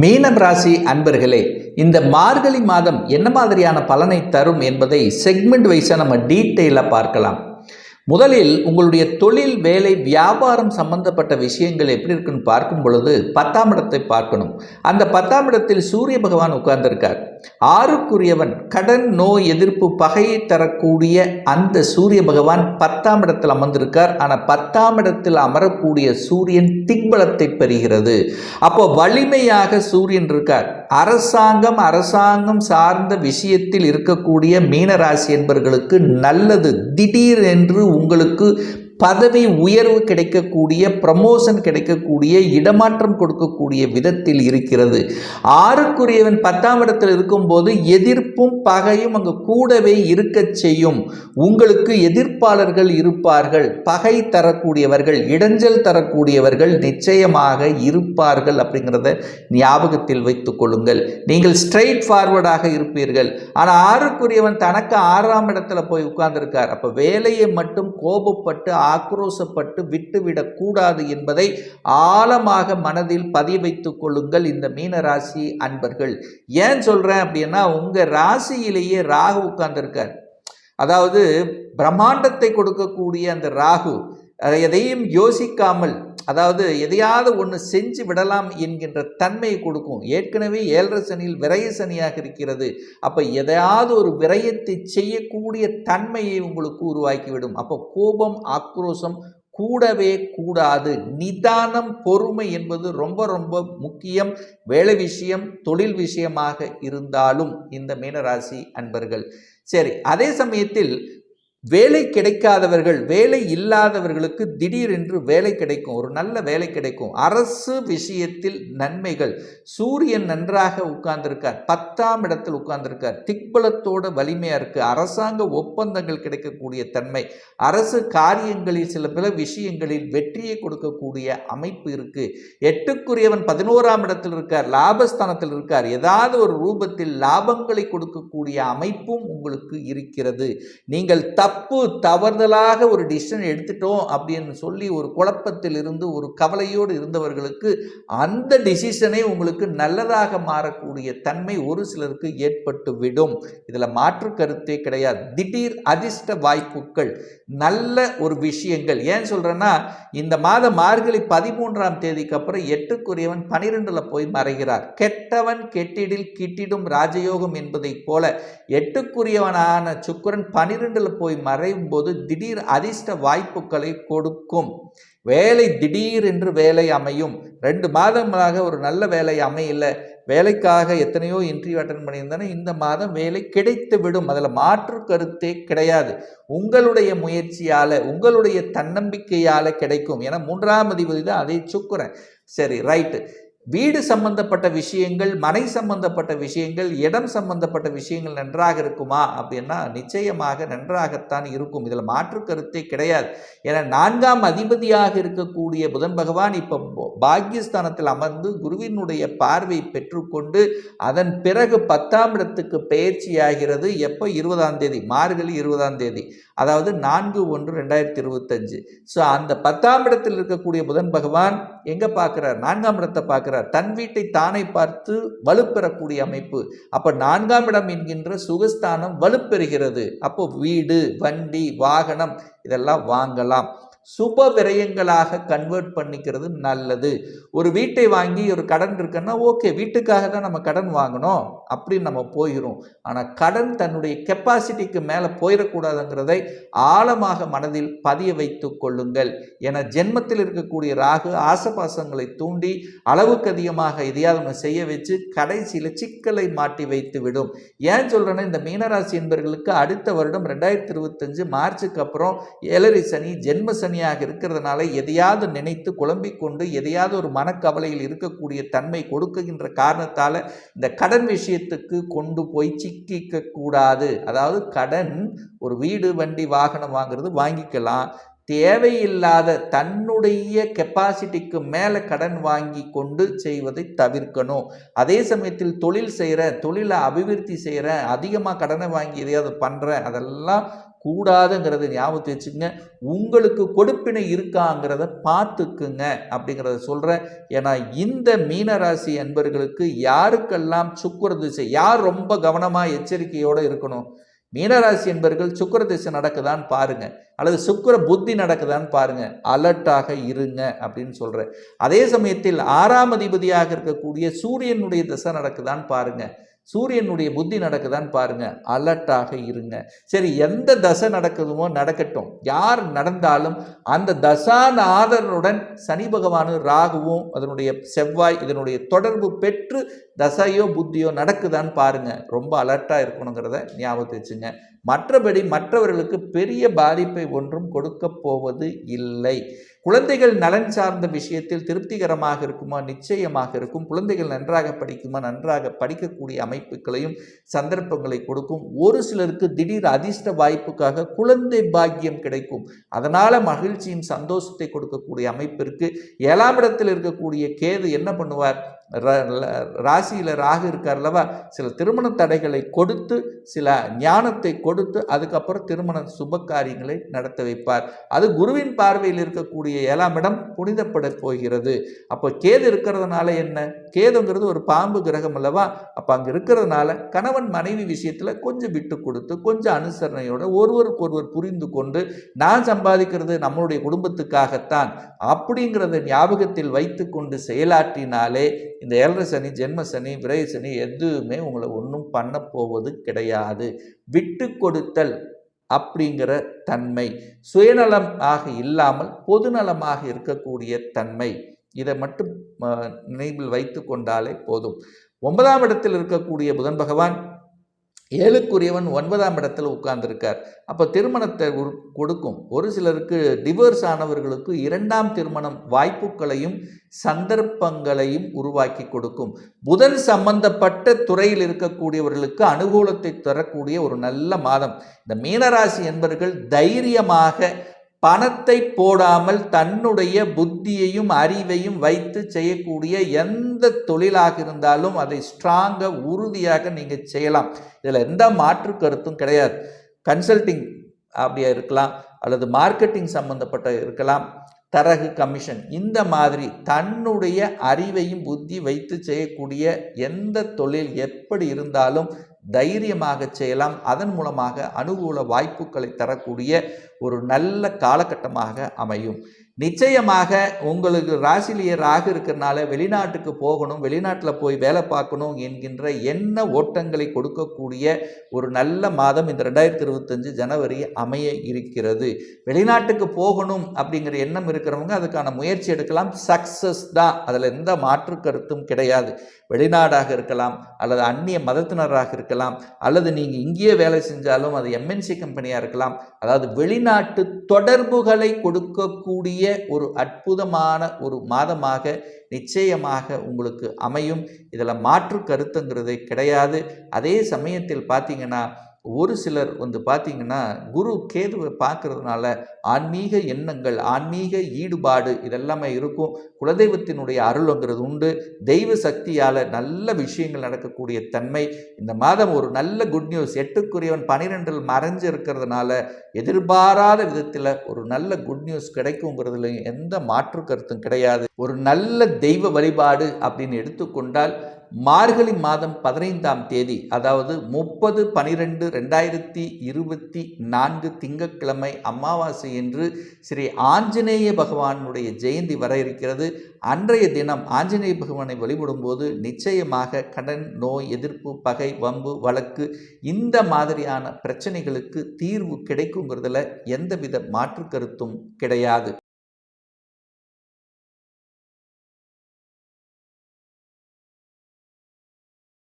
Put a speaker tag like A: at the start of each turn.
A: மீனம் ராசி அன்பர்களே இந்த மார்கழி மாதம் என்ன மாதிரியான பலனை தரும் என்பதை செக்மெண்ட் வைஸாக நம்ம டீட்டெயிலாக பார்க்கலாம். முதலில் உங்களுடைய தொழில் வேலை வியாபாரம் சம்பந்தப்பட்ட விஷயங்கள் எப்படி இருக்குன்னு பார்க்கும் பொழுது பத்தாம் இடத்தை பார்க்கணும். அந்த பத்தாம் இடத்தில் சூரிய பகவான் உட்கார்ந்திருக்கார். ஆறுக்குரியவன் கடன் நோய் எதிர்ப்பு பகையை தரக்கூடிய அந்த சூரிய பகவான் பத்தாம் இடத்தில் அமர்ந்திருக்கார். ஆனால் பத்தாம் இடத்தில் அமரக்கூடிய சூரியன் திக்பலத்தை பெறுகிறது. அப்போ வலிமையாக சூரியன் இருக்கார். அரசாங்கம் அரசாங்கம் சார்ந்த விஷயத்தில் இருக்கக்கூடிய மீனராசி என்பவர்களுக்கு நல்லது. திடீர் என்று உங்களுக்கு பதவி உயர்வு கிடைக்கக்கூடிய ப்ரமோஷன் கிடைக்கக்கூடிய இடமாற்றம் கொடுக்கக்கூடிய விதத்தில் இருக்கிறது. ஆறுக்குரியவன் பத்தாம் இடத்தில் இருக்கும்போது எதிர்ப்பும் பகையும் அங்கு கூடவே இருக்கச் செய்யும். உங்களுக்கு எதிர்ப்பாளர்கள் இருப்பார்கள் பகை தரக்கூடியவர்கள் இடைஞ்சல் தரக்கூடியவர்கள் நிச்சயமாக இருப்பார்கள் அப்படிங்கிறத ஞாபகத்தில் வைத்துக் கொள்ளுங்கள். நீங்கள் ஸ்ட்ரெயிட் ஃபார்வர்டாக இருப்பீர்கள். ஆனால் ஆறுக்குரியவன் தனக்கு ஆறாம் இடத்துல போய் உட்கார்ந்துருக்கார். அப்போ வேலையை மட்டும் கோபப்பட்டு ஆக்ரோசப்பட்டு விட்டுவிடக் கூடாது என்பதை ஆழமாக மனதில் பதிய கொள்ளுங்கள் இந்த மீன ராசி அன்பர்கள். ஏன் சொல்றேன் அப்படின்னா உங்க ராசியிலேயே ராகு உட்கார்ந்துருக்கார். அதாவது பிரம்மாண்டத்தை கொடுக்கக்கூடிய அந்த ராகு எதையும் யோசிக்காமல் அதாவது எதையாவது ஒன்று செஞ்சு விடலாம் என்கின்ற தன்மையை கொடுக்கும். ஏற்கனவே ஏழரை சனியில் விரய சனியாக இருக்கிறது. அப்போ எதையாவது ஒரு விரயத்தை செய்யக்கூடிய தன்மையை உங்களுக்கு உருவாக்கிவிடும். அப்போ கோபம் ஆக்ரோஷம் கூடவே கூடாது. நிதானம் பொறுமை என்பது ரொம்ப ரொம்ப முக்கியம். வேலை விஷயம் தொழில் விஷயமாக இருந்தாலும் இந்த மீனராசி அன்பர்கள். சரி அதே சமயத்தில் வேலை கிடைக்காதவர்கள் வேலை இல்லாதவர்களுக்கு திடீரென்று வேலை கிடைக்கும். ஒரு நல்ல வேலை கிடைக்கும். அரசு விஷயத்தில் நன்மைகள். சூரியன் நன்றாக உட்கார்ந்திருக்கார். பத்தாம் இடத்தில் உட்கார்ந்திருக்கார். திக்பலத்தோட வலிமையாக இருக்குது அரசாங்க ஒப்பந்தங்கள் கிடைக்கக்கூடிய தன்மை. அரசு காரியங்களில் சில பல விஷயங்களில் வெற்றியை கொடுக்கக்கூடிய அமைப்பு இருக்குது எட்டுக்குரியவன் பதினோராம் இடத்தில் இருக்கார். லாபஸ்தானத்தில் இருக்கார். ஏதாவது ஒரு ரூபத்தில் லாபங்களை கொடுக்கக்கூடிய அமைப்பும் உங்களுக்கு இருக்கிறது. நீங்கள் தப்பு தவறுதலாக ஒரு டிசிஷன் எடுத்துட்டோம் அப்படின்னு சொல்லி ஒரு குழப்பத்தில் இருந்து ஒரு கவலையோடு இருந்தவர்களுக்கு அந்த டிசிஷனே உங்களுக்கு நல்லதாக மாறக்கூடிய தன்மை ஒரு சிலருக்கு ஏற்பட்டு விடும் இதில் மாற்று கருத்தே கிடையாது. திடீர் அதிர்ஷ்ட வாய்ப்புகள் நல்ல ஒரு விஷயங்கள். ஏன் சொல்கிறேன்னா இந்த மாதம் மார்கழி பதிமூன்றாம் தேதிக்கு அப்புறம் எட்டுக்குரியவன் பனிரெண்டில் போய் மறைகிறார். கெட்டவன் கெட்டிடில் கிட்டிடும் ராஜயோகம் என்பதைப் போல எட்டுக்குரியவனான சுக்கிரன் பனிரெண்டில் போய் மறையும் போது திடீர் அதிர்ஷ்ட வாய்ப்புகளை கொடுக்கும். வேலை திடீர் என்று வேலை அமையும். ரெண்டு மாதங்களாக ஒரு நல்ல வேலை அமையல. வேலைக்காக எத்தனையோ இன்டர்வியூ அட்டன் பண்ணியிருந்தானே இந்த மாதம் வேலை கிடைத்து விடும் அதில் மாற்று கருத்தே கிடையாது. உங்களுடைய முயற்சியால் உங்களுடைய தன்னம்பிக்கையால் கிடைக்கும். ஏன்னா மூன்றாம் அதிபதி தான் அதை சுக்குறேன். சரி ரைட்டு வீடு சம்பந்தப்பட்ட விஷயங்கள் மனை சம்பந்தப்பட்ட விஷயங்கள் இடம் சம்பந்தப்பட்ட விஷயங்கள் நன்றாக இருக்குமா? அப்படின்னா நிச்சயமாக நன்றாகத்தான் இருக்கும். இதில் மாற்று கருத்தே கிடையாது. ஏன்னா நான்காம் அதிபதியாக இருக்கக்கூடிய புதன் பகவான் இப்போ பாக்கியஸ்தானத்தில் அமர்ந்து குருவினுடைய பார்வை பெற்றுக்கொண்டு அதன் பிறகு பத்தாம் இடத்துக்கு பயிற்சியாகிறது. எப்போ? இருபதாம் தேதி. மார்கழி இருபதாம் தேதி. அதாவது நான்கு ஒன்று ரெண்டாயிரத்தி இருபத்தஞ்சு. ஸோ அந்த பத்தாம் இடத்தில் இருக்கக்கூடிய புதன் பகவான் எங்கே பார்க்குறார்? நான்காம் இடத்தை பார்க்குறார். தன் வீட்டை தானே பார்த்து வலுப்பெறக்கூடிய அமைப்பு. அப்போ நான்காம் இடம் என்கின்ற சுகஸ்தானம் வலுப்பெறுகிறது. அப்போ வீடு வண்டி வாகனம் இதெல்லாம் வாங்கலாம். சுப விரயங்களாக கன்வெர்ட் பண்ணிக்கிறது நல்லது. ஒரு வீட்டை வாங்கி ஒரு கடன் இருக்குன்னா ஓகே வீட்டுக்காக தான் நம்ம கடன் வாங்கணும் அப்படின்னு நம்ம போயிடும் ஆனால் கடன் தன்னுடைய கெப்பாசிட்டிக்கு மேலே போயிடக்கூடாதுங்கிறதை ஆழமாக மனதில் பதிய வைத்து கொள்ளுங்கள். என ஜென்மத்தில் இருக்கக்கூடிய ராகு ஆசபாசங்களை தூண்டி அளவுக்கு அதிகமாக எதையாவது ஒன்று செய்ய வச்சு கடைசியில் சிக்கலை மாட்டி வைத்து விடும் ஏன் சொல்கிறேன்னா இந்த மீனராசி என்பவர்களுக்கு அடுத்த வருடம் ரெண்டாயிரத்தி இருபத்தஞ்சு மார்ச்சுக்கு அப்புறம் ஏழரை சனி ஜென்ம சனியாக இருக்கிறதுனால எதையாவது நினைத்து குழம்பிக் கொண்டு எதையாவது ஒரு மனக்கவலையில் இருக்கக்கூடிய தன்மை கொடுக்குகின்ற காரணத்தால் இந்த கடன் விஷயத்துக்கு கொண்டு போய் சிக்கிக்க கூடாது. அதாவது கடன் ஒரு வீடு வண்டி வாகனம் வாங்குறது வாங்கிக்கலாம். தேவையில்லாத தன்னுடைய கெப்பாசிட்டிக்கு மேலே கடன் வாங்கி கொண்டு செய்வதை தவிர்க்கணும். அதே சமயத்தில் தொழில் செய்கிறேன் தொழிலை அபிவிருத்தி செய்கிறேன் அதிகமாக கடனை வாங்கி எதையாவது பண்ணுறேன் அதெல்லாம் கூடாதுங்கிறத ஞாபகத்தை வச்சுக்கோங்க. உங்களுக்கு கொடுப்பினை இருக்காங்கிறத பார்த்துக்குங்க அப்படிங்கிறத சொல்கிறேன் ஏன்னா இந்த மீனராசி அன்பர்களுக்கு யாருக்கெல்லாம் சுக்கர திசை யார் ரொம்ப கவனமாக எச்சரிக்கையோடு இருக்கணும்? மீனராசி என்பர்கள் சுக்கர திசை நடக்குதான்னு பாருங்க. அல்லது சுக்கர புத்தி நடக்குதான்னு பாருங்க. அலர்ட்டாக இருங்க அப்படின்னு சொல்றேன். அதே சமயத்தில் ஆறாம் அதிபதியாக இருக்கக்கூடிய சூரியனுடைய திசை நடக்குதான்னு பாருங்க. சூரியனுடைய புத்தி நடக்குதான்னு பாருங்க அலர்ட்டாக இருங்க. சரி எந்த தசை நடக்குதுமோ நடக்கட்டும். யார் நடந்தாலும் அந்த தசாநாதனுடன் சனி பகவானும் ராகுவும் அதனுடைய செவ்வாய் இதனுடைய தொடர்பு பெற்று தசையோ புத்தியோ நடக்குதான்னு பாருங்க. ரொம்ப அலர்ட்டாக இருக்கணுங்கிறத ஞாபகத்தை வச்சுங்க. மற்றபடி மற்றவர்களுக்கு பெரிய பாதிப்பை ஒன்றும் கொடுக்க போவது இல்லை. குழந்தைகள் நலன் சார்ந்த விஷயத்தில் திருப்திகரமாக இருக்குமா? நிச்சயமாக இருக்கும். குழந்தைகள் நன்றாக படிக்குமா? நன்றாக படிக்கக்கூடிய அமைப்புகளையும் சந்தர்ப்பங்களை கொடுக்கும். ஒரு சிலருக்கு திடீர் அதிர்ஷ்ட வாய்ப்புக்காக குழந்தை பாக்கியம் கிடைக்கும். அதனால மகிழ்ச்சியும் சந்தோஷத்தை கொடுக்கக்கூடிய அமைப்பிற்கு ஏழாம் இடத்தில் இருக்கக்கூடிய கேது என்ன பண்ணுவார்? ராசியில் ராகு இருக்கார் அல்லவா? சில திருமண தடைகளை கொடுத்து சில ஞானத்தை கொடுத்து அதுக்கப்புறம் திருமண சுப காரியங்களை நடத்த வைப்பார். அது குருவின் பார்வையில் இருக்கக்கூடிய ஏழாம் இடம் புனிதப்பட போகிறது. அப்போ கேது இருக்கிறதுனால என்ன? கேதுங்கிறது ஒரு பாம்பு கிரகம் அல்லவா? அப்போ அங்கே இருக்கிறதுனால கணவன் மனைவி விஷயத்தில் கொஞ்சம் விட்டு கொடுத்து கொஞ்சம் அனுசரணையோட ஒருவருக்கு ஒருவர் புரிந்து கொண்டு நான் சம்பாதிக்கிறது நம்மளுடைய குடும்பத்துக்காகத்தான் அப்படிங்கிறத ஞாபகத்தில் வைத்து கொண்டு செயலாற்றினாலே இந்த ஏழரை சனி ஜென்ம சனி விரை சனி எதுவுமே உங்களை ஒன்றும் பண்ண போவது கிடையாது. விட்டு கொடுத்தல் அப்படிங்கிற தன்மை சுயநலம் ஆக இல்லாமல் பொதுநலமாக இருக்கக்கூடிய தன்மை இதை மட்டும் நினைவில் வைத்து கொண்டாலே போதும். ஒன்பதாம் இடத்தில் இருக்கக்கூடிய புதன் பகவான் ஏழுக்குரியவன் ஒன்பதாம் இடத்துல உட்கார்ந்துருக்கார். அப்போ திருமணத்தை கொடுக்கும். ஒரு சிலருக்கு டிவோர்ஸ் ஆனவர்களுக்கு இரண்டாம் திருமணம் வாய்ப்புகளையும் சந்தர்ப்பங்களையும் உருவாக்கி கொடுக்கும். புதன் சம்பந்தப்பட்ட துறையில் இருக்கக்கூடியவர்களுக்கு அனுகூலத்தை தரக்கூடிய ஒரு நல்ல மாதம். இந்த மீனராசி என்பவர்கள் தைரியமாக பணத்தை போடாமல் தன்னுடைய புத்தியையும் அறிவையும் வைத்து செய்யக்கூடிய எந்த தொழிலாக இருந்தாலும் அதை ஸ்ட்ராங்காக உறுதியாக நீங்கள் செய்யலாம். இதில் எந்த மாற்று கருத்தும் கிடையாது. கன்சல்டிங் அப்படியா இருக்கலாம் அல்லது மார்க்கெட்டிங் சம்மந்தப்பட்ட இருக்கலாம். தரகு கமிஷன். இந்த மாதிரி தன்னுடைய அறிவையும் புத்தி வைத்து செய்யக்கூடிய எந்த தொழில் எப்படி இருந்தாலும் தைரியமாக செய்யலாம். அதன் மூலமாக அனுகூல வாய்ப்புகளை தரக்கூடிய ஒரு நல்ல காலகட்டமாக அமையும். நிச்சயமாக உங்களுக்கு ராசிலிய ராகு இருக்கிறனால வெளிநாட்டுக்கு போகணும் வெளிநாட்டில் போய் வேலை பார்க்கணும் என்கின்ற என்ன ஓட்டங்களை கொடுக்கக்கூடிய ஒரு நல்ல மாதம் இந்த ரெண்டாயிரத்தி இருபத்தஞ்சு ஜனவரி அமைய இருக்கிறது. வெளிநாட்டுக்கு போகணும் அப்படிங்கிற எண்ணம் இருக்கிறவங்க அதுக்கான முயற்சி எடுக்கலாம். சக்ஸஸ் தான். அதில் எந்த மாற்று கருத்தும் கிடையாது. வெளிநாடாக இருக்கலாம் அல்லது அந்நிய மதத்தினராக இருக்கலாம் அல்லது நீங்கள் இங்கேயே வேலை செஞ்சாலும் அது எம்என்சி கம்பெனியாக இருக்கலாம். அதாவது வெளிநாட்டு தொடர்புகளை கொடுக்கக்கூடிய ஒரு அற்புதமான ஒரு மாதமாக நிச்சயமாக உங்களுக்கு அமையும். இதில் மாற்று கருத்துங்கிறது கிடையாது. அதே சமயத்தில் பார்த்தீங்கன்னா ஒரு சிலர் வந்து பார்த்திங்கன்னா குரு கேதுவை பார்க்கறதுனால ஆன்மீக எண்ணங்கள் ஆன்மீக ஈடுபாடு இதெல்லாமே இருக்கும். குலதெய்வத்தினுடைய அருளுங்கிறது உண்டு. தெய்வ சக்தியால் நல்ல விஷயங்கள் நடக்கக்கூடிய தன்மை. இந்த மாதம் ஒரு நல்ல குட் நியூஸ் எட்டுக்குரியவன் பனிரெண்டில் மறைஞ்சு இருக்கிறதுனால எதிர்பாராத விதத்தில் ஒரு நல்ல குட் நியூஸ் கிடைக்குங்கிறதுல எந்த மாற்று கருத்தும் கிடையாது. ஒரு நல்ல தெய்வ வழிபாடு அப்படின்னு எடுத்துக்கொண்டால் மார்கழி மாதம் பதினைந்தாம் தேதி அதாவது முப்பது பனிரெண்டு ரெண்டாயிரத்தி இருபத்தி நான்கு திங்கட்கிழமை அமாவாசை என்று ஸ்ரீ ஆஞ்சநேய பகவானுடைய ஜெயந்தி வர இருக்கிறது. அன்றைய தினம் ஆஞ்சநேய பகவானை வழிபடும்போது நிச்சயமாக கடன் நோய் எதிர்ப்பு பகை வம்பு வழக்கு இந்த மாதிரியான பிரச்சனைகளுக்கு தீர்வு கிடைக்குங்கிறதுல எந்தவித மாற்று கருத்தும் கிடையாது.